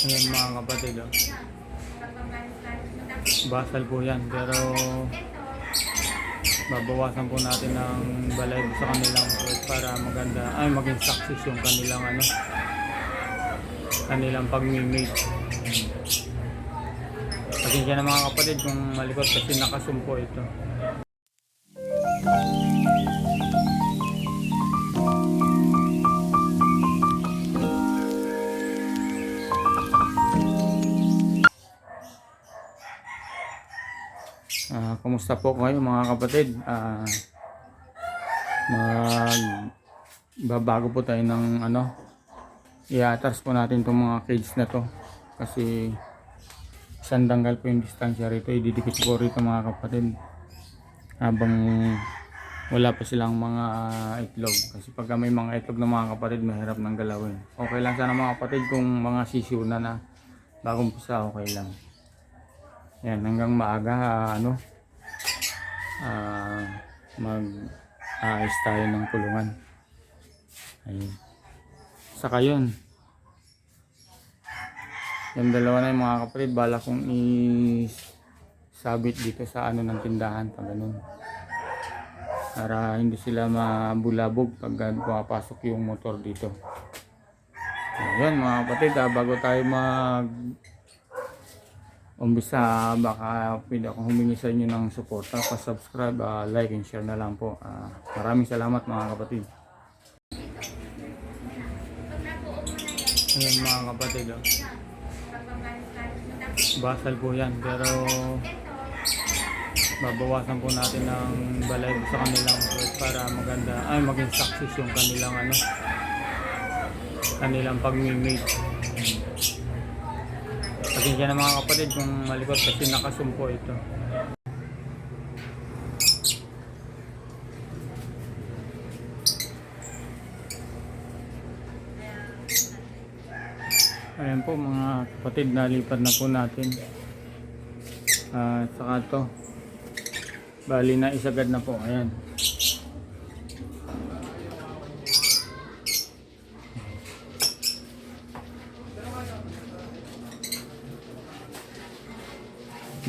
Ayan mga kapatid. Oh. Basal po yan. Pero babawasan po natin ng balay sa kanilang fruit para maganda ay maging success yung kanilang ano kanilang pagmi-mate. Pasensya na mga kapatid kung malikot kasi nakasumpo ito. Kumusta po kayo mga kapatid? Ah, mag babago po tayo ng ano i-attach po natin itong mga cage na to. Kasi isang danggal po yung distansya rito. Ididikit ko rito mga kapatid habang wala pa silang mga itlog. Kasi pag may mga itlog na mga kapatid mahirap nang galawin. Okay lang sana mga kapatid kung mga sisiw na na. Bagong pisa okay lang. Yan hanggang maaga ah, ano ah, mag aayos tayo ng kulungan. Ayun. Saka yun. Yung dalawa na yung mga kapatid bala kong isabit dito sa ano ng tindahan pag ganun. Para hindi sila mabulabog pag pumapasok yung motor dito. Ayun mga kapatid ah, bago tayo mag umbisa baka pwede akong humingi sa inyo ng suporta pa-subscribe, ah, like and share na lang po Ah, maraming salamat mga kapatid Ayan mga kapatid oh. Basal po yan pero babawasan po natin ng balay sa kanilang fruit para maganda ay maging success yung kanilang ano kanilang pagmi-mate. Pasensya na mga kapatid kung malikot kasi nakasumpo ito. Ayan po mga kapatid, nalipat na po natin. Ah, saka to. Bali na isagad na po. Ayan.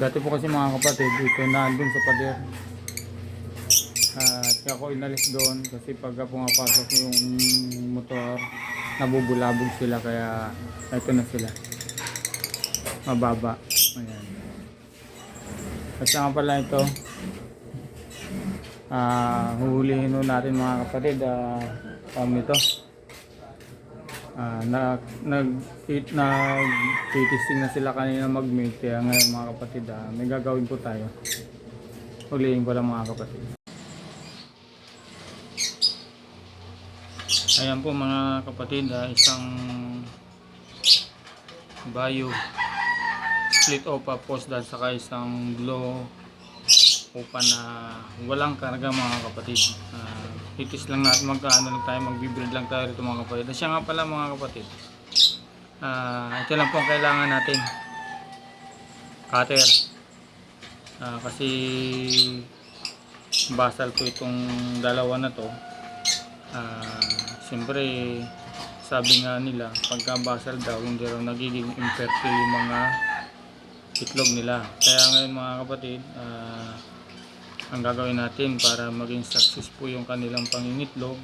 Dati po kasi mga kapatid, ito nandun sa pader. At ako inalis doon kasi pagka pumapasok yung motor, nabubulabog sila kaya ito na sila. Mababa. Ayan. At saka pala ito, ah huhulihin natin mga kapatid, ah um, ito. Ah, na nag tit nag titisting na sila kanina mag-mate kaya ngayon mga kapatid ah, may gagawin po tayo. Hulihin ko lang mga kapatid. Ayan po mga kapatid, ah, isang bio split opa post dahil saka isang glow opa na walang karga mga kapatid. Ah, titis lang natin magkaano lang tayo, magbibuild lang tayo rito mga kapatid. At siya nga pala mga kapatid. Ah, ito lang po ang kailangan natin. Cutter. Ah, kasi basal po itong dalawa na to. Ah, siyempre sabi nga nila pagka basal daw hindi raw nagiging infertile yung mga itlog nila. Kaya ngayon mga kapatid, ah, ang gagawin natin para maging success po yung kanilang pangingitlog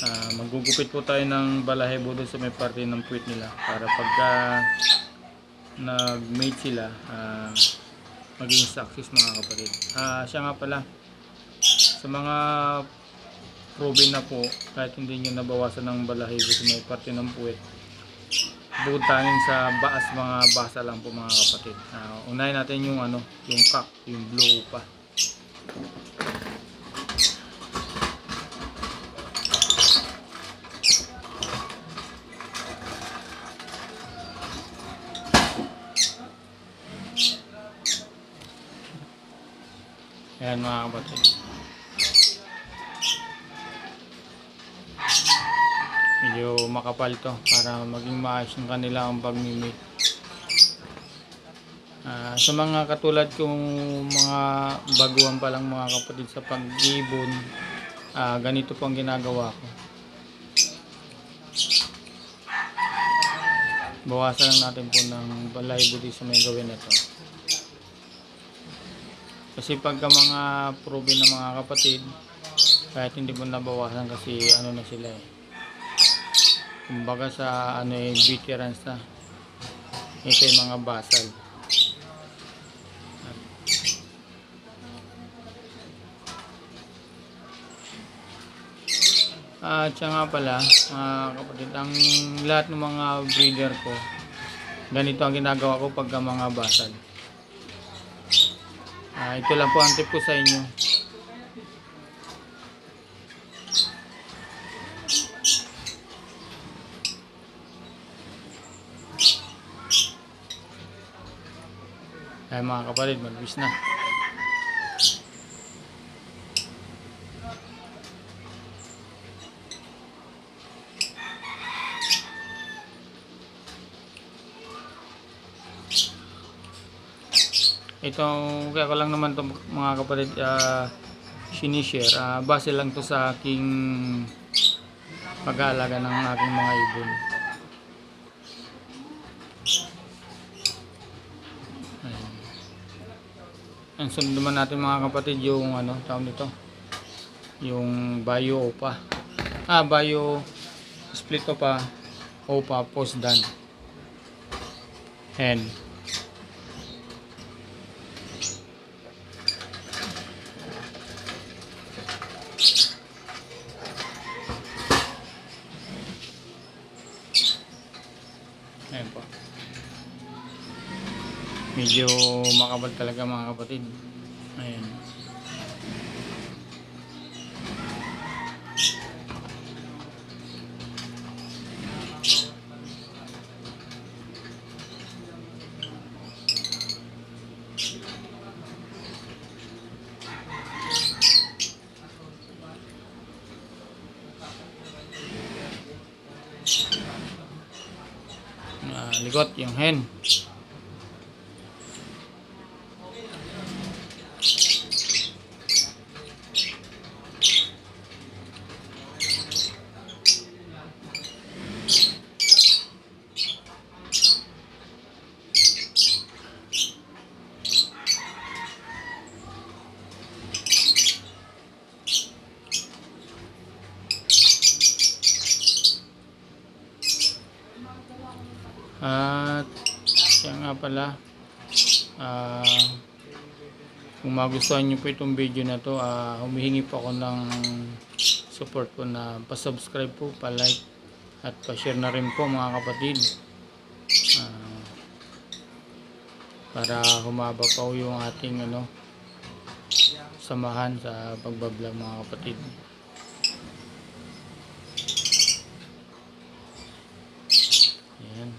ah magugupit po tayo ng balahibo doon sa may parte ng puwit nila para pagka nag-mate sila ah, maging success mga kapatid. Ah siya nga pala sa mga proven na po kahit hindi nyo nabawasan ng balahibo sa may parte ng puwit bukod tanging sa baas mga basa lang po mga kapatid. Ah, unahin natin yung ano yung cock yung blow pa Ayan mga kapatid. Medyo makapal to para maging maayos yung kanilang pagmimit. Ah, sa mga katulad kong mga baguhan pa lang mga kapatid sa pag-ibon, ah, ganito po ang ginagawa ko. bawasan lang natin po ng dito sa may gawin na. Kasi pagka mga proven na mga kapatid, kahit hindi mo nabawasan kasi ano na sila eh. Kumbaga sa ano eh, veterans na. Ito yung mga basal. At siya nga pala, mga kapatid, ang lahat ng mga breeder ko, ganito ang ginagawa ko pagka mga basal. Ah, ito lang po ang tip ko sa inyo. Ay mga kapatid, magbis na. Ito, kaya ko lang naman to mga kapatid uh, sinishare. Ah, base lang to sa aking pag-aalaga ng aking mga ibon. Ayan. Ang naman natin mga kapatid yung ano, tawag nito. Yung bio opa. Ah, bio split opa, opa post done. Hen. Ayan po. Medyo makabal talaga mga kapatid. Ayan. Ligot yung hen. At siya nga pala. Ah kung magustuhan nyo po itong video na to ah, humihingi po ako ng support po na pa-subscribe po, pa-like at pa-share na rin po mga kapatid. Ah, para humaba pa po yung ating ano samahan sa pagbablog mga kapatid Ayan.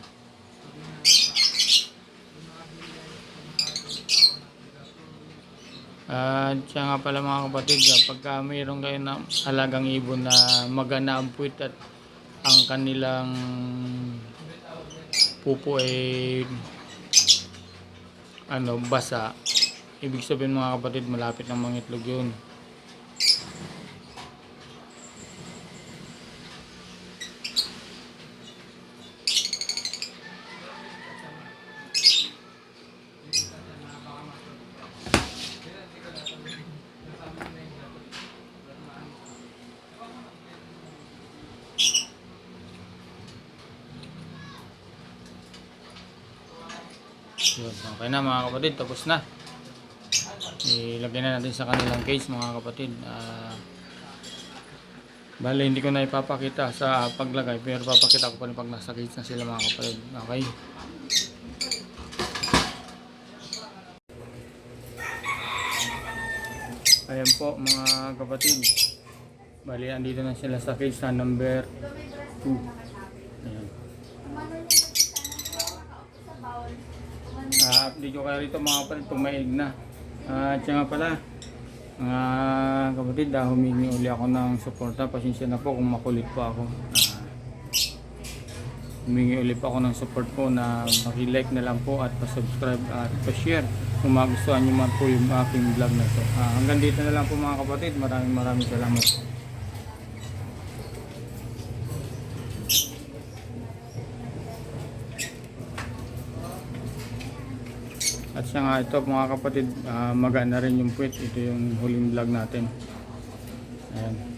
At siya nga pala mga kapatid, pagka mayroon kayo na alagang ibon na magana ang puwit at ang kanilang pupo ay ano, basa, ibig sabihin mga kapatid, malapit ng mangitlog yun. Yun, okay na mga kapatid, tapos na. Ilagay na natin sa kanilang case mga kapatid. Ah, bale, hindi ko na ipapakita sa paglagay, pero papakita ko pa rin pag nasa case na sila mga kapatid. Okay? Ayan po mga kapatid. Bali, andito na sila sa case na number 2. Ayan. Update ko kayo rito mga kapatid egg na. At siya nga pala, mga kapatid, ah, humingi uli ako ng suporta. Pasensya na po kung makulit po ako. Ah, humingi uli po ako ng support po na makilike na lang po at pa-subscribe at pa-share kung magustuhan nyo man po yung aking vlog na to. Ah, hanggang dito na lang po mga kapatid. Maraming maraming salamat po. At siya nga ito mga kapatid, magaan na rin yung puwit. Ito yung huling vlog natin. Ayan.